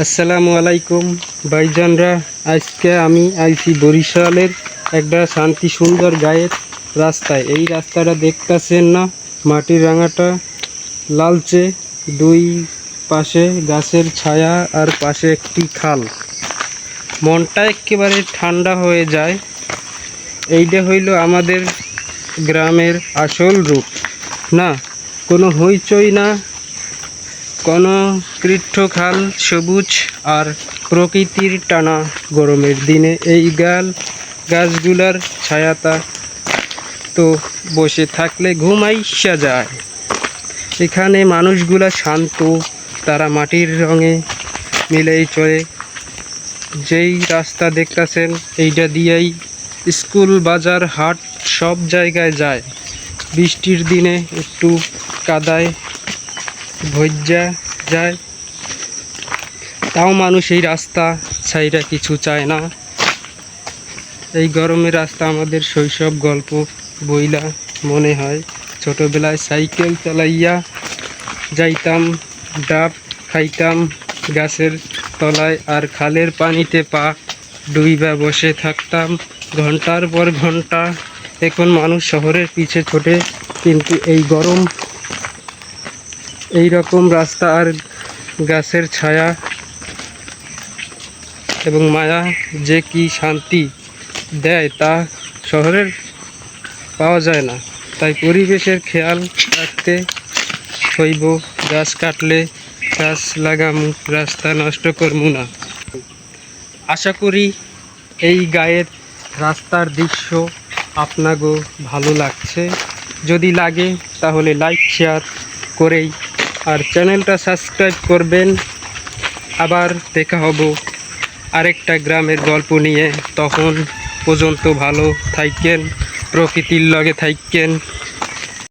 আসসালামু আলাইকুম, ভাইজানরা। আজকে আমি আইছি বরিশালের একটা শান্তি সুন্দর গায়ের রাস্তায়। এই রাস্তাটা দেখতেছেন না? মাটির রাঙাটা লালচে, দুই পাশে গাছের ছায়া আর পাশে একটি খাল। মনটা একেবারে ঠান্ডা হয়ে যায়। এইটা হইল আমাদের গ্রামের আসল রূপ। না, কোনো হইচই না খাল, সবুজ আর প্রকৃতির টানা গরমের দিনে এই গাল, গাছগুলার ছায়াতা তো বসে থাকলে ঘুমাইসা যায় এখানে মানুষগুলা শান্ত, তারা মাটির রঙে মিলেই চলে। যেই রাস্তা দেখতাছেন এইটা দিয়েই স্কুল, বাজার, হাট সব জায়গায় যায়। বৃষ্টির দিনে একটু কাদায় ভজ্জা যায়। তাও মানুষ এই রাস্তা ছাইরা কিছু চায় না। এই গরমের রাস্তা আমাদের শৈশব গল্প বইলা মনে হয়। ছোটবেলায় সাইকেল চালাইয়া যাইতাম, ডাব খাইতাম, গাছের তলায় আর খালের পানিতে পা ডুইবা বসে থাকতাম। ঘণ্টার পর ঘণ্টা এখন মানুষ শহরের পিছে ছোটে, কিন্তু এই গরম এই রকম রাস্তা আর গাছের ছায়া এবং মায়া যে কি শান্তি দেয় তা শহরের পাওয়া যায় না। তাই পরিবেশের খেয়াল রাখতে হইব গাছ কাটলে গাছ লাগামু, রাস্তা নষ্ট করমু না। আশা করি এই গায়ের রাস্তার দৃশ্য আপনাগো ভালো লাগছে। যদি লাগে তাহলে লাইক, শেয়ার করেই আর চ্যানেলটা সাবস্ক্রাইব করবেন। আবার দেখা হব আরেকটা গ্রামের গল্প নিয়ে। তখন পর্যন্ত ভালো থাইকেন, প্রকৃতির লগে থাইকেন।